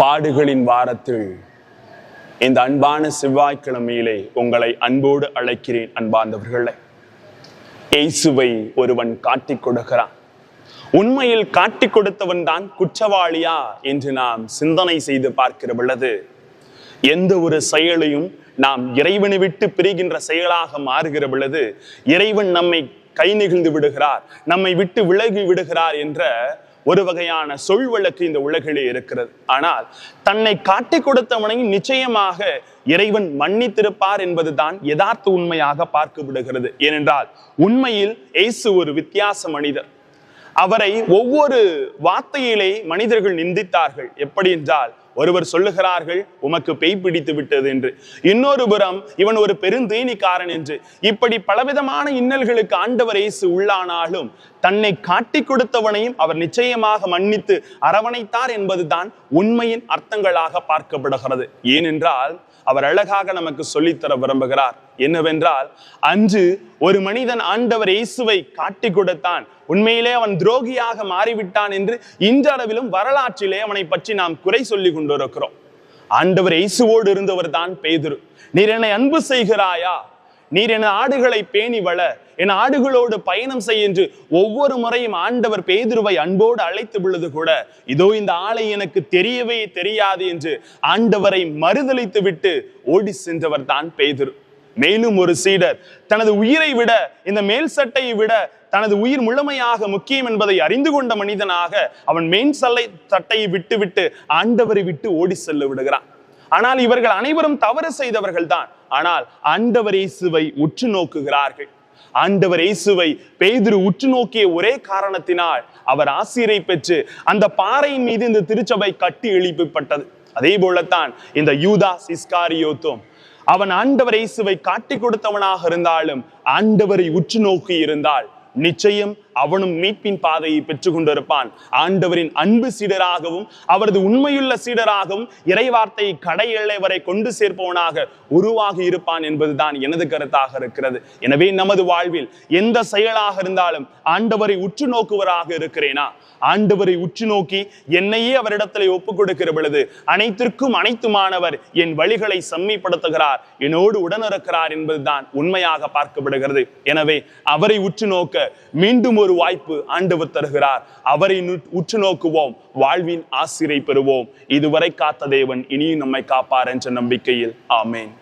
பாடுகளின் வாரத்தில் இந்த அன்பான செவ்வாய்க்கிழமையிலே உங்களை அன்போடு அழைக்கிறேன் அன்பார்ந்தவர்களே. இயேசுவை ஒருவன் காட்டிக் கொடுக்கிறான். உண்மையில் காட்டிக் கொடுத்தவன் தான் குற்றவாளியா என்று நாம் சிந்தனை செய்து பார்க்கிற பொழுது எந்த ஒரு செயலையும் நாம் இறைவனை விட்டு பிரிகின்ற செயலாக மாறுகிற பொழுது இறைவன் நம்மை கை நெகிழ்ந்து விடுகிறார் நம்மை விட்டு விலகி விடுகிறார் என்ற ஒரு வகையான சொல் வழக்கு இந்த உலகிலே இருக்கிறது. ஆனால் தன்னை காட்டி கொடுத்தவனையும் நிச்சயமாக இறைவன் மன்னித்திருப்பார் என்பதுதான் யதார்த்த உண்மையாக பார்க்க விடுகிறது. ஏனென்றால் உண்மையில் இயேசு ஒரு வித்தியாச மனிதர். அவரை ஒவ்வொரு வார்த்தையிலே மனிதர்கள் நிந்தித்தார்கள். எப்படி என்றால் ஒருவர் சொல்லுகிறார்கள் உமக்கு பேய் பிடித்து விட்டது என்று. இன்னொரு புறம் இவன் ஒரு பெருந்தீனிக்காரன் என்று. இப்படி பலவிதமான இன்னல்களுக்கு ஆண்டவர் இயேசு உள்ளானாலும் தன்னை காட்டிக் கொடுத்தவனையும் அவர் நிச்சயமாக மன்னித்து அரவணைத்தார் என்பதுதான் உண்மையின் அர்த்தங்களாக பார்க்கப்படுகிறது. ஏனென்றால் அவர் அழகாக நமக்கு சொல்லித்தர விரும்புகிறார். என்னவென்றால் அன்று ஒரு மனிதன் ஆண்டவர் இயேசுவை காட்டி கொடுத்தான். உண்மையிலே அவன் துரோகியாக மாறிவிட்டான் என்று இன்றளவிலும் வரலாற்றிலே அவனை பற்றி நாம் குறை சொல்லி கொண்டிருக்கிறோம். ஆண்டவர் இயேசுவோடு இருந்தவர் தான் பேதுரு. நீர் என்னை அன்பு செய்கிறாயா? நீர் என ஆடுகளை பேணி வள என் ஆடுகளோடு பயணம் செய் என்று ஒவ்வொரு முறையும் ஆண்டவர் பேதுருவை அன்போடு அழைத்து பொழுது கூட இதோ இந்த ஆளை எனக்கு தெரியவே தெரியாது என்று ஆண்டவரை மறுதளித்து விட்டு ஓடி சென்றவர் தான் பேதுரு. மேலும் ஒரு சீடர் தனது உயிரை விட இந்த மேல் சட்டையை விட தனது உயிர் முழுமையாக முக்கியம் என்பதை அறிந்து கொண்ட மனிதனாக அவன் மேன் சல்லை சட்டையை விட்டுவிட்டு ஆண்டவரை விட்டு ஓடி செல்ல விடுகிறான். ஆனால் இவர்கள் அனைவரும் தவறு செய்தவர்கள் தான் ஆனால் ஆண்டவர் இயேசுவை உற்று நோக்குகிறார்கள். ஆண்டவர் இயேசுவை பேதுரு உற்று நோக்கிய ஒரே காரணத்தினால் அவர் ஆசிரியரை பெற்று அந்த பாறையின் மீது இந்த திருச்சபை கட்டி எழுப்பப்பட்டது. அதே போலத்தான் இந்த யூதா சிஸ்காரியோத்தும் அவன் ஆண்டவர் இயேசுவை காட்டி கொடுத்தவனாக இருந்தாலும் ஆண்டவரை உற்று நோக்கி இருந்தால் நிச்சயம் அவனும் மீட்பின் பாதையை பெற்றுக் கொண்டிருப்பான் ஆண்டவரின் அன்பு சீடராகவும் அவரது உண்மையுள்ள சீடராகவும் இறைவார்த்தை கடை எல்லை வரை கொண்டு சேர்ப்பவனாக உருவாகி இருப்பான் என்பதுதான் எனது கருத்தாக இருக்கிறது. எனவே நமது வாழ்வில் எந்த செயலாக இருந்தாலும் ஆண்டவரை உற்று நோக்குவராக இருக்கிறேனா? ஆண்டவரை உற்று நோக்கி என்னையே அவரிடத்தில் ஒப்பு கொடுக்கிற பொழுது அனைத்திற்கும் அனைத்துமானவர் என் வழிகளை செம்மைப்படுத்துகிறார் என்னோடு உடனிருக்கிறார் என்பதுதான் உண்மையாக பார்க்கப்படுகிறது. எனவே அவரை உற்று நோக்க மீண்டும் ஒரு வாய்ப்பு ஆண்டவர் தருகிறார். அவரை உற்று நோக்குவோம். வாழ்வின் ஆசிரை பெறுவோம். இதுவரை காத்த தேவன் இனியும் நம்மை காப்பார் என்ற நம்பிக்கையில். ஆமேன்.